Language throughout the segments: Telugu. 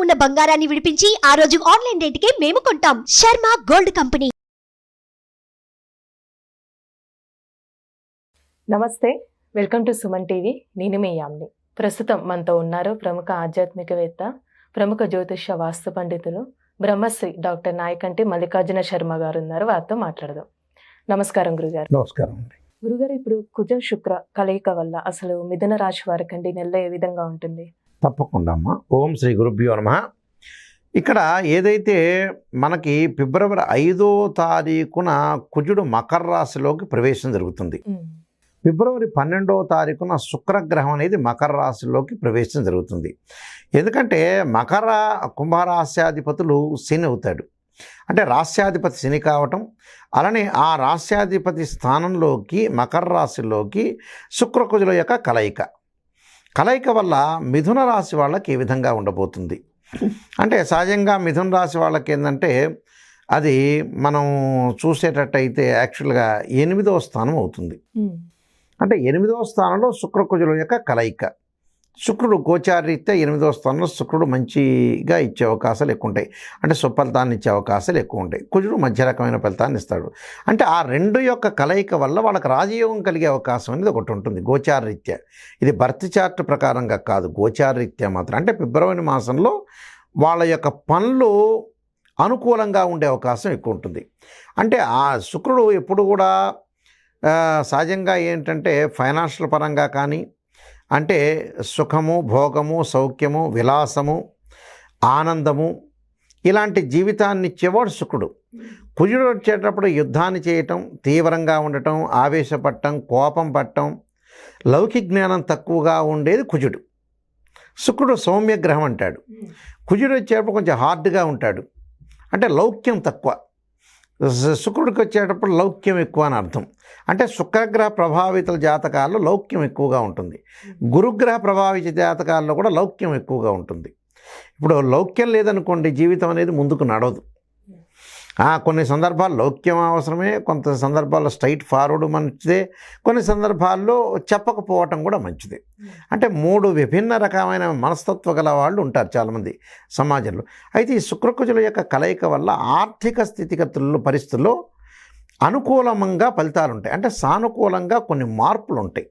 ఉన్న బంగారాన్ని విడిపించి ఆ రోజు ఆన్లైన్ రేటుకే మేము కొంటాం. Sharma gold company. నమస్తే. Welcome to Suman TV. నేను మీ యామ్ని. ప్రస్తుతం మనతో ఉన్నారు ప్రముఖ ఆధ్యాత్మికవేత్త ప్రముఖ జ్యోతిష వాస్తు పండితులు బ్రహ్మశ్రీ డాక్టర్ నాయకంటి మల్లికార్జున శర్మ గారు ఉన్నారు వారితో మాట్లాడదాం. నమస్కారం గురుగారు. నమస్కారం అండి. గురుగారు ఇప్పుడు కుజ శుక్ర కలయిక వల్ల అసలు మిథున రాశి వారికండి నెల ఏ విధంగా ఉంటుంది? తప్పకుండా అమ్మా ఓం శ్రీ గురుభ్యో నమ. ఇక్కడ ఏదైతే మనకి ఫిబ్రవరి ఐదో తారీఖున కుజుడు మకర రాశిలోకి ప్రవేశం జరుగుతుంది. ఫిబ్రవరి పన్నెండవ తారీఖున శుక్రగ్రహం అనేది మకర రాశిలోకి ప్రవేశం జరుగుతుంది. ఎందుకంటే మకర కుంభరాశ్యాధిపతులు శని అవుతాడు. అంటే రాశ్యాధిపతి శని కావటం అలానే ఆ రాశ్యాధిపతి స్థానంలోకి మకర రాశిలోకి శుక్రకుజుల యొక్క కలయిక. కలయిక వల్ల మిథున రాశి వాళ్ళకి ఏ విధంగా ఉండబోతుంది. అంటే సహజంగా మిథున రాశి వాళ్ళకి ఏంటంటే అది మనం చూసేటట్టయితే యాక్చువల్గా ఎనిమిదవ స్థానం అవుతుంది. అంటే ఎనిమిదవ స్థానంలో శుక్రకుజుల యొక్క కలయిక. శుక్రుడు గోచారీత్యా ఎనిమిదవ స్థానంలో శుక్రుడు మంచిగా ఇచ్చే అవకాశాలు ఎక్కువ ఉంటాయి. అంటే సుఫలితాన్ని ఇచ్చే అవకాశాలు ఎక్కువ ఉంటాయి. కుజుడు మధ్య రకమైన ఫలితాన్ని ఇస్తాడు. అంటే ఆ రెండు యొక్క కలయిక వల్ల వాళ్ళకి రాజయోగం కలిగే అవకాశం అనేది ఒకటి ఉంటుంది. గోచారరీత్యా ఇది బర్త్ చార్ట్ ప్రకారంగా కాదు. గోచారరీత్యా మాత్రం. అంటే ఫిబ్రవరి మాసంలో వాళ్ళ యొక్క పనులు అనుకూలంగా ఉండే అవకాశం ఎక్కువ ఉంటుంది. అంటే ఆ శుక్రుడు ఎప్పుడు కూడా సహజంగా ఏంటంటే ఫైనాన్షియల్ పరంగా కానీ అంటే సుఖము భోగము సౌఖ్యము విలాసము ఆనందము ఇలాంటి జీవితాన్ని ఇచ్చేవాడు శుక్రుడు కుజుడు వచ్చేటప్పుడు యుద్ధాన్ని చేయటం తీవ్రంగా ఉండటం ఆవేశపడటం కోపం పట్టడం లౌకిక జ్ఞానం తక్కువగా ఉండేది కుజుడు. శుక్రుడు సౌమ్య గ్రహం అంటాడు కుజుడు వచ్చేటప్పుడు కొంచెం హార్డ్గా ఉంటాడు. అంటే లౌక్యం తక్కువ. శుక్రుడికి వచ్చేటప్పుడు లౌక్యం ఎక్కువ అని అర్థం. అంటే శుక్రగ్రహ ప్రభావితుల జాతకాల్లో లౌక్యం ఎక్కువగా ఉంటుంది. గురుగ్రహ ప్రభావిత జాతకాల్లో కూడా లౌక్యం ఎక్కువగా ఉంటుంది. ఇప్పుడు లౌక్యం లేదనుకోండి జీవితం అనేది ముందుకు నడవదు. కొన్ని సందర్భాల్లో లౌక్యం అవసరమే కొంత సందర్భాల్లో స్ట్రైట్ ఫార్వర్డ్ మంచిదే కొన్ని సందర్భాల్లో చెప్పకపోవటం కూడా మంచిదే. అంటే మూడు విభిన్న రకమైన మనస్తత్వ గల వాళ్ళు ఉంటారు చాలామంది సమాజంలో. అయితే ఈ శుక్రకుజుల యొక్క కలయిక వల్ల ఆర్థిక స్థితిగతుల్లో పరిస్థితుల్లో అనుకూలంగా ఫలితాలు ఉంటాయి. అంటే సానుకూలంగా కొన్ని మార్పులు ఉంటాయి.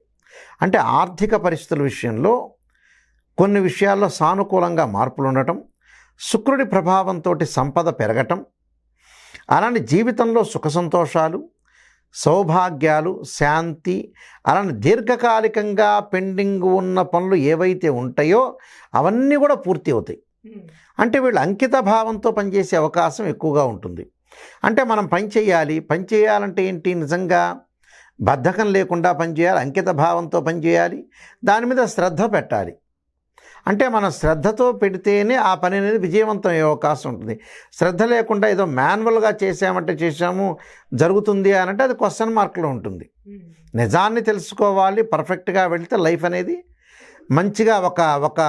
అంటే ఆర్థిక పరిస్థితుల విషయంలో కొన్ని విషయాల్లో సానుకూలంగా మార్పులు ఉండటం శుక్రుడి ప్రభావంతో సంపద పెరగటం అలానే జీవితంలో సుఖ సంతోషాలు సౌభాగ్యాలు శాంతి అలానే దీర్ఘకాలికంగా పెండింగ్ ఉన్న పనులు ఏవైతే ఉంటాయో అవన్నీ కూడా పూర్తి అవుతాయి. అంటే వీళ్ళు అంకిత భావంతో పనిచేసే అవకాశం ఎక్కువగా ఉంటుంది. అంటే మనం పని చేయాలి. పని చేయాలంటే ఏంటి? నిజంగా బద్ధకం లేకుండా పనిచేయాలి అంకిత భావంతో పనిచేయాలి దాని మీద శ్రద్ధ పెట్టాలి. అంటే మనం శ్రద్ధతో పెడితేనే ఆ పని అనేది విజయవంతం అయ్యే అవకాశం ఉంటుంది. శ్రద్ధ లేకుండా ఏదో మాన్యువల్గా చేసామంటే చేసాము జరుగుతుంది అని అంటే అది క్వశ్చన్ మార్క్లో ఉంటుంది. నిజాన్ని తెలుసుకోవాలి పర్ఫెక్ట్గా వెళితే లైఫ్ అనేది మంచిగా ఒక ఒక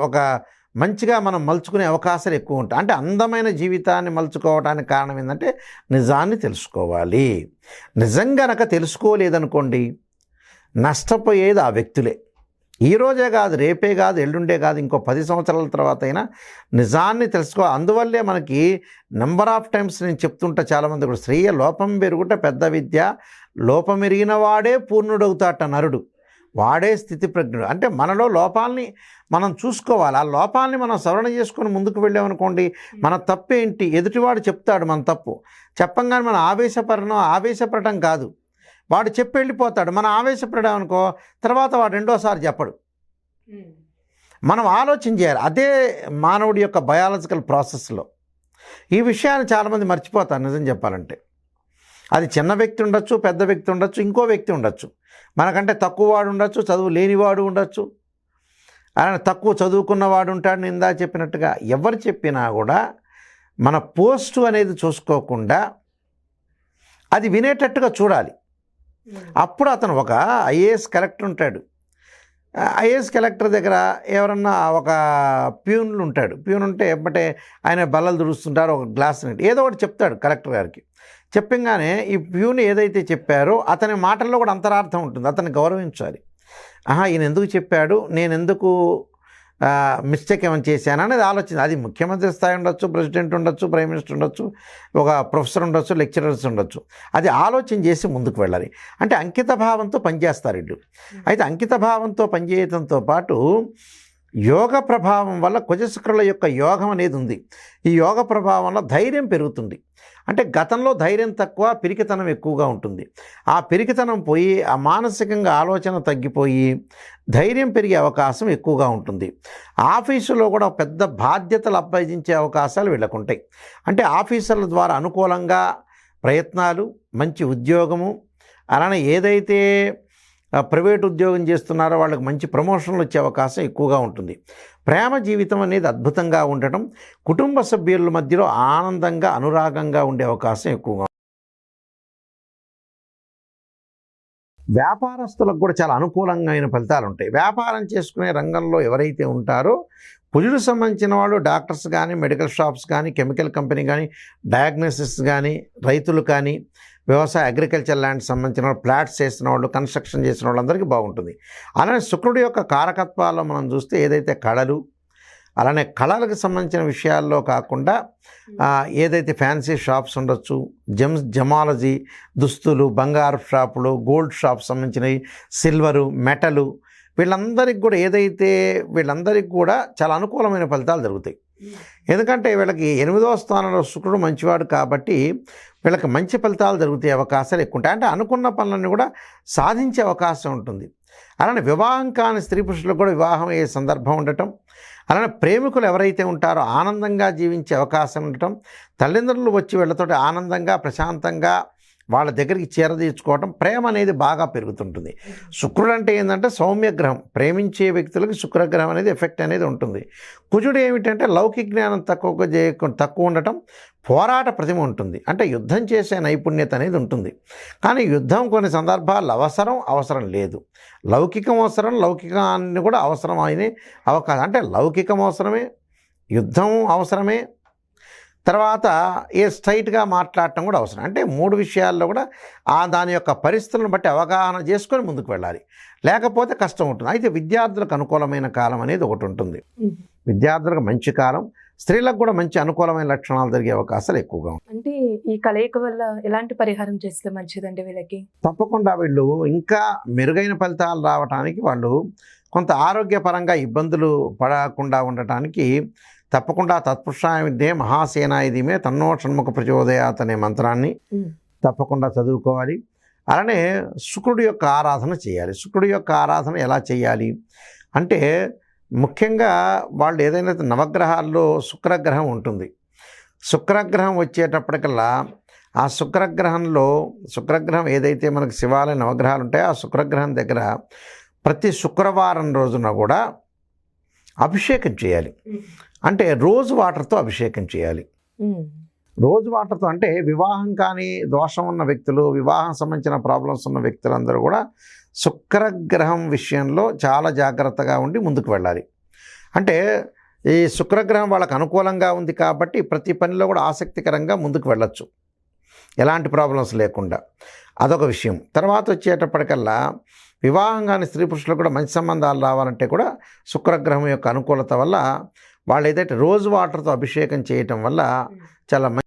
ఒక మంచిగా మనం మలుచుకునే అవకాశాలు ఎక్కువ ఉంటాయి. అంటే అందమైన జీవితాన్ని మలుచుకోవడానికి కారణం ఏంటంటే నిజాన్ని తెలుసుకోవాలి. నిజం గనక తెలుసుకోలేదనుకోండి నష్టపోయేది ఆ వ్యక్తులే. ఈ రోజే కాదు రేపే కాదు ఎల్లుండే కాదు ఇంకో పది సంవత్సరాల తర్వాత అయినా నిజాన్ని తెలుసుకో. అందువల్లే మనకి నెంబర్ ఆఫ్ టైమ్స్ నేను చెప్తుంటా చాలామంది కూడా స్త్రీయ లోపం పెరుగుట పెద్ద విద్య. లోపమెరిగిన వాడే పూర్ణుడవుతాట నరుడు. వాడే స్థితి ప్రజ్ఞుడు అంటే మనలో లోపాలని మనం చూసుకోవాలి. ఆ లోపాలని మనం సవరణ చేసుకొని ముందుకు వెళ్ళామనుకోండి మన తప్పేంటి? ఎదుటివాడు చెప్తాడు మన తప్పు. చెప్పంగానే మనం ఆవేశపడడం ఆవేశపడటం కాదు. వాడు చెప్పి వెళ్ళిపోతాడు. మనం ఆవేశపడ్డాం అనుకో తర్వాత వాడు రెండోసారి చెప్పడు. మనం ఆలోచన చేయాలి. అదే మానవుడి యొక్క బయాలజికల్ ప్రాసెస్లో. ఈ విషయాన్ని చాలామంది మర్చిపోతారు నిజం చెప్పాలంటే. అది చిన్న వ్యక్తి ఉండొచ్చు పెద్ద వ్యక్తి ఉండొచ్చు ఇంకో వ్యక్తి ఉండొచ్చు. మనకంటే తక్కువ వాడు ఉండొచ్చు చదువు లేనివాడు ఉండొచ్చు. అలానే తక్కువ చదువుకున్నవాడు ఉంటాడు ఇందా చెప్పినట్టుగా. ఎవరు చెప్పినా కూడా మన పోస్టు అనేది చూసుకోకుండా అది వినేటట్టుగా చూడాలి. అప్పుడు అతను ఒక ఐఏఎస్ కలెక్టర్ ఉంటాడు. ఐఏఎస్ కలెక్టర్ దగ్గర ఎవరన్నా ఒక ప్యూన్లు ఉంటాడు. ప్యూన్ ఉంటే ఎప్పటే ఆయన బల్లలు దురుస్తుంటారు ఒక గ్లాస్ నీటి. ఏదో ఒకటి చెప్తాడు కలెక్టర్ గారికి. చెప్పంగానే ఈ ప్యూన్ ఏదైతే చెప్పారో అతని మాటల్లో కూడా అంతరార్థం ఉంటుంది. అతన్ని గౌరవించాలి. ఆహా ఈయన ఎందుకు చెప్పాడు? నేను ఎందుకు మిస్టేక్ ఏమైనా చేశాను అనేది ఆలోచన. అది ముఖ్యమంత్రి స్థాయి ఉండొచ్చు ప్రెసిడెంట్ ఉండొచ్చు ప్రైమ్ మినిస్టర్ ఉండొచ్చు ఒక ప్రొఫెసర్ ఉండొచ్చు లెక్చరర్స్ ఉండొచ్చు. అది ఆలోచన చేసి ముందుకు వెళ్ళాలి. అంటే అంకిత భావంతో పనిచేస్తారు వీళ్ళు. అయితే అంకిత భావంతో పనిచేయడంతో పాటు యోగ ప్రభావం వల్ల కుజశుక్రుల యొక్క యోగం అనేది ఉంది. ఈ యోగ ప్రభావం వల్ల ధైర్యం పెరుగుతుంది. అంటే గతంలో ధైర్యం తక్కువ పిరికితనం ఎక్కువగా ఉంటుంది. ఆ పిరికితనం పోయి ఆ మానసికంగా ఆలోచన తగ్గిపోయి ధైర్యం పెరిగే అవకాశం ఎక్కువగా ఉంటుంది. ఆఫీసులో కూడా పెద్ద బాధ్యతలు అభ్యజించే అవకాశాలు వీళ్ళకుంటాయి అంటే ఆఫీసర్ల ద్వారా అనుకూలంగా ప్రయత్నాలు మంచి ఉద్యోగము అలానే ఏదైతే ప్రైవేట్ ఉద్యోగం చేస్తున్నారో వాళ్ళకి మంచి ప్రమోషన్లు వచ్చే అవకాశం ఎక్కువగా ఉంటుంది. ప్రేమ జీవితం అనేది అద్భుతంగా ఉండటం కుటుంబ సభ్యుల మధ్యలో ఆనందంగా అనురాగంగా ఉండే అవకాశం ఎక్కువగా వ్యాపారస్తులకు కూడా చాలా అనుకూలమైన ఫలితాలు ఉంటాయి. వ్యాపారం చేసుకునే రంగంలో ఎవరైతే ఉంటారో కుజుడు సంబంధించిన వాళ్ళు డాక్టర్స్ కానీ మెడికల్ షాప్స్ కానీ కెమికల్ కంపెనీ కానీ డయాగ్నోసిస్ కానీ రైతులు కానీ వ్యవసాయ అగ్రికల్చర్ ల్యాండ్ సంబంధించిన వాళ్ళు ఫ్లాట్స్ చేసిన వాళ్ళు కన్స్ట్రక్షన్ చేసిన వాళ్ళందరికీ బాగుంటుంది. అలానే శుక్రుడి యొక్క కారకత్వాల్లో మనం చూస్తే ఏదైతే కళలు అలానే కళలకు సంబంధించిన విషయాల్లో కాకుండా ఏదైతే ఫ్యాన్సీ షాప్స్ ఉండొచ్చు జెమ్స్ జమాలజీ దుస్తులు బంగారు షాపులు గోల్డ్ షాప్స్ సంబంధించినవి సిల్వరు మెటలు వీళ్ళందరికీ కూడా ఏదైతే వీళ్ళందరికీ కూడా చాలా అనుకూలమైన ఫలితాలు జరుగుతాయి. ఎందుకంటే వీళ్ళకి ఎనిమిదవ స్థానంలో శుక్రుడు మంచివాడు కాబట్టి వీళ్ళకి మంచి ఫలితాలు జరుగుతాయి అవకాశాలు ఎక్కువ ఉంటాయి. అంటే అనుకున్న పనులన్నీ కూడా సాధించే అవకాశం ఉంటుంది. అలానే వివాహం కాని స్త్రీ పురుషులకు కూడా వివాహం అయ్యే సందర్భం ఉండటం అలానే ప్రేమికులు ఎవరైతే ఉంటారో ఆనందంగా జీవించే అవకాశం ఉండటం తల్లిదండ్రులు వచ్చి వీళ్ళతోటి ఆనందంగా ప్రశాంతంగా వాళ్ళ దగ్గరికి చేరదీర్చుకోవటం ప్రేమ అనేది బాగా పెరుగుతుంటుంది. శుక్రుడు అంటే ఏంటంటే సౌమ్యగ్రహం. ప్రేమించే వ్యక్తులకు శుక్రగ్రహం అనేది ఎఫెక్ట్ అనేది ఉంటుంది. కుజుడు ఏమిటంటే లౌకిక జ్ఞానం తక్కువ చేయకుండా తక్కువ ఉండటం పోరాట ప్రతిమ ఉంటుంది. అంటే యుద్ధం చేసే నైపుణ్యత అనేది ఉంటుంది. కానీ యుద్ధం కొన్ని సందర్భాల్లో అవసరం అవసరం లేదు. లౌకికం అవసరం లౌకికాన్ని కూడా అవసరం అయిన అవకాశం. అంటే లౌకికం అవసరమే యుద్ధం అవసరమే తర్వాత ఏ స్ట్రైట్గా మాట్లాడటం కూడా అవసరం. అంటే మూడు విషయాల్లో కూడా ఆ దాని యొక్క పరిస్థితులను బట్టి అవగాహన చేసుకొని ముందుకు వెళ్ళాలి. లేకపోతే కష్టం ఉంటుంది. అయితే విద్యార్థులకు అనుకూలమైన కాలం అనేది ఒకటి ఉంటుంది. విద్యార్థులకు మంచి కాలం స్త్రీలకు కూడా మంచి అనుకూలమైన లక్షణాలు జరిగే అవకాశాలు ఎక్కువగా ఉంటాయి. అంటే ఈ కలయిక వల్ల ఎలాంటి పరిహారం చేస్తే మంచిదండి వీళ్ళకి? తప్పకుండా వీళ్ళు ఇంకా మెరుగైన ఫలితాలు రావడానికి వాళ్ళు కొంత ఆరోగ్యపరంగా ఇబ్బందులు పడకుండా ఉండటానికి తప్పకుండా తత్పురుషాయ విద్యే మహాసేనాయుధిమే తన్నో షణ్ముఖ ప్రచోదయాత్ అనే మంత్రాన్ని. తప్పకుండా చదువుకోవాలి. అలానే శుక్రుడి యొక్క ఆరాధన చేయాలి. శుక్రుడి యొక్క ఆరాధన ఎలా చేయాలి? అంటే ముఖ్యంగా వాళ్ళు ఏదైనా నవగ్రహాల్లో శుక్రగ్రహం ఉంటుంది. శుక్రగ్రహం వచ్చేటప్పటికల్లా ఆ శుక్రగ్రహంలో శుక్రగ్రహం ఏదైతే మనకు శివాలయ నవగ్రహాలు ఉంటాయో ఆ శుక్రగ్రహం దగ్గర ప్రతి శుక్రవారం రోజున కూడా అభిషేకం చేయాలి. అంటే రోజు వాటర్తో అభిషేకం చేయాలి. రోజు వాటర్తో అంటే వివాహం కానీ దోషం ఉన్న వ్యక్తులు వివాహం సంబంధించిన ప్రాబ్లమ్స్ ఉన్న వ్యక్తులందరూ కూడా శుక్రగ్రహం విషయంలో చాలా జాగ్రత్తగా ఉండి ముందుకు వెళ్ళాలి. అంటే ఈ శుక్రగ్రహం వాళ్ళకు అనుకూలంగా ఉంది కాబట్టి ప్రతి పనిలో కూడా ఆసక్తికరంగా ముందుకు వెళ్ళొచ్చు. ఎలాంటి ప్రాబ్లమ్స్ లేకుండా. అదొక విషయం. తర్వాత వచ్చేటప్పటికల్లా వివాహం కాని స్త్రీ పురుషులకు కూడా మంచి సంబంధాలు రావాలంటే కూడా శుక్రగ్రహం యొక్క అనుకూలత వల్ల వాళ్ళు ఏదైతే రోజు వాటర్తో అభిషేకం చేయటం వల్ల చాలా మంచి